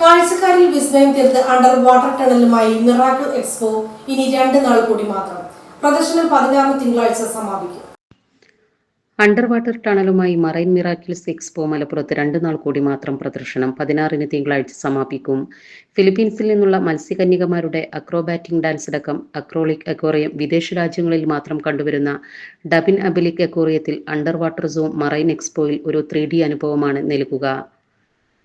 കാഴ്ചക്കാരിൽ വിസ്മയം തീർത്ത് under water ടണലുമായി മിറാക്കിൾ എക്സ്പോ ഇനി രണ്ട് നാൾ കൂടി മാത്രം. പ്രദർശനം പതിനാറ് തിങ്കളാഴ്ച സമാപിക്കും. അണ്ടർ വാട്ടർ ടണലുമായി മറൈൻ മിറാക്കിൾസ് എക്സ്പോ മലപ്പുറത്ത് രണ്ടു നാൾ കൂടി മാത്രം പ്രദർശനം പതിനാറിന് തിങ്കളാഴ്ച സമാപിക്കും. ഫിലിപ്പീൻസിൽ നിന്നുള്ള മത്സ്യകന്യകമാരുടെ അക്രോബാറ്റിംഗ് ഡാൻസ് അടക്കം അക്രോളിക് അക്വോറിയം വിദേശ രാജ്യങ്ങളിൽ മാത്രം കണ്ടുവരുന്ന ഡബിൻ അബിലിക് അക്വോറിയത്തിൽ അണ്ടർ വാട്ടർ സോം മറൈൻ എക്സ്പോയിൽ ഒരു ത്രീ അനുഭവമാണ് നൽകുക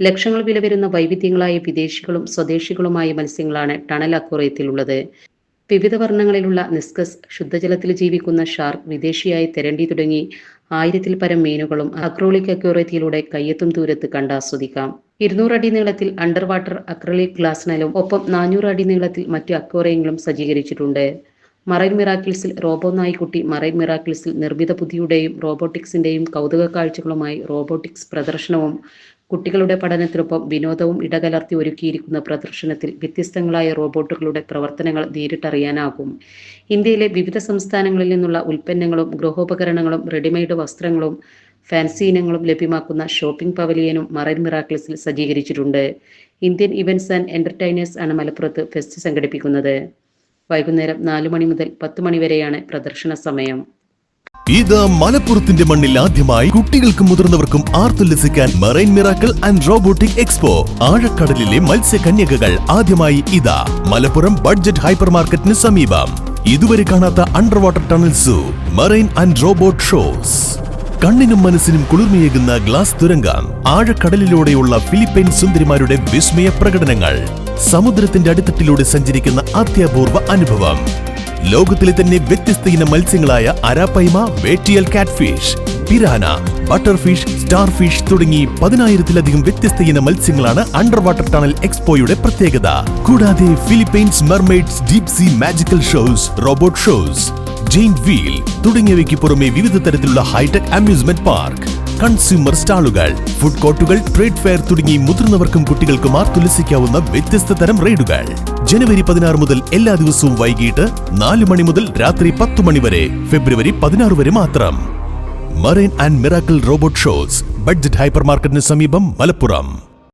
ലക്ഷങ്ങൾ വില വരുന്ന വൈവിധ്യങ്ങളായ വിദേശികളും സ്വദേശികളുമായ മത്സ്യങ്ങളാണ് ടണൽ അക്വറിയത്തിലുള്ളത്. വിവിധ വർണങ്ങളിലുള്ള നിസ്കസ് ശുദ്ധജലത്തിൽ ജീവിക്കുന്ന ഷാർക്ക് വിദേശിയായി തെരണ്ടി തുടങ്ങി ആയിരത്തിൽ പരം മീനുകളും അക്രോളിക് അക്യൂറേറ്റിയിലൂടെ കയ്യെത്തും ദൂരത്ത് കണ്ടാസ്വദിക്കാം ഇരുന്നൂറ് അടി നീളത്തിൽ അണ്ടർ വാട്ടർ അക്രലിക് ഗ്ലാസ്നലും ഒപ്പം നാനൂറ് അടി നീളത്തിൽ മറ്റു അക്വറിയങ്ങളും സജ്ജീകരിച്ചിട്ടുണ്ട്. മറൈൻ മിറാക്കിൾസിൽ റോബോ നായ്ക്കുട്ടി മറൈൻ മിറാക്കിൾസിൽ നിർമ്മിത ബുദ്ധിയുടെയും റോബോട്ടിക്സിന്റെയും കൗതുക കാഴ്ചകളുമായി റോബോട്ടിക്സ് പ്രദർശനവും കുട്ടികളുടെ പഠനത്തിനൊപ്പം വിനോദവും ഇടകലർത്തി ഒരുക്കിയിരിക്കുന്ന പ്രദർശനത്തിൽ വ്യത്യസ്തങ്ങളായ റോബോട്ടുകളുടെ പ്രവർത്തനങ്ങൾ നേരിട്ടറിയാനാകും. ഇന്ത്യയിലെ വിവിധ സംസ്ഥാനങ്ങളിൽ നിന്നുള്ള ഉൽപ്പന്നങ്ങളും ഗൃഹോപകരണങ്ങളും റെഡിമെയ്ഡ് വസ്ത്രങ്ങളും ഫാൻസി ഇനങ്ങളും ലഭ്യമാക്കുന്ന ഷോപ്പിംഗ് പവലിയനും മറൈൻ മിറാക്കിൾസിൽ സജ്ജീകരിച്ചിട്ടുണ്ട്. ഇന്ത്യൻ ഇവന്റ്സ് ആൻഡ് എന്റർടൈനേഴ്സ് ആണ് മലപ്പുറത്ത് ഫെസ്റ്റ് സംഘടിപ്പിക്കുന്നത്. വൈകുന്നേരം നാലു മണി മുതൽ പത്ത് മണി വരെയാണ് പ്രദർശന സമയം. ഇത് മലപ്പുറത്തിന്റെ മണ്ണിൽ ആദ്യമായി കുട്ടികൾക്കും മുതിർന്നവർക്കും ആർത്തുല്ലസിക്കാൻ marine miracle and robotic expo ആഴക്കടലിലെ മത്സ്യകന്യകകൾ ആദ്യമായി ഇതാ. മലപ്പുറം ബഡ്ജറ്റ് ഹൈപ്പർ മാർക്കറ്റിന് സമീപം. ഇതുവരെ കാണാത്ത under water tunnel zoo marine and robot shows കണ്ണിനും മനസ്സിനും കുളിർമയേകുന്ന ഗ്ലാസ് തുരങ്കം ആഴക്കടലിലൂടെയുള്ള ഫിലിപ്പൈൻ സുന്ദരിമാരുടെ വിസ്മയ പ്രകടനങ്ങൾ സമുദ്രത്തിന്റെ അടിത്തട്ടിലൂടെ സഞ്ചരിക്കുന്ന അത്യപൂർവ അനുഭവം. ലോകത്തിലെ തന്നെ വ്യത്യസ്ത ഇനം മത്സ്യങ്ങളായ അരാപ്പൈമ വേട്ടിയൽ കാറ്റ്ഫിഷ് പിരാന ബട്ടർഫിഷ് സ്റ്റാർഫിഷ് തുടങ്ങി പതിനായിരത്തിലധികം വ്യത്യസ്ത ഇനം മത്സ്യങ്ങളാണ് അണ്ടർ വാട്ടർ ടണൽ എക്സ്പോയുടെ പ്രത്യേകത. കൂടാതെ Philippines mermaids deep sea magical shows robot shows giant wheel തുടങ്ങിയവയ്ക്ക് പുറമെ വിവിധ തരത്തിലുള്ള hi tech amusement park consumer സ്റ്റാളുകൾ. Food കോർട്ടുകൾ ട്രേഡ് ഫെയർ തുടങ്ങി മുതിർന്നവർക്കും കുട്ടികൾക്കും തുലസിക്കാവുന്ന വ്യത്യസ്ത തരം റൈഡുകൾ ജനുവരി പതിനാറ് മുതൽ എല്ലാ ദിവസവും വൈകിട്ട് നാല് മണി മുതൽ രാത്രി പത്ത് മണി വരെ ഫെബ്രുവരി പതിനാറ് വരെ മാത്രം. Marine and miracle robot shows budget hyper മാർക്കറ്റിന് സമീപം മലപ്പുറം.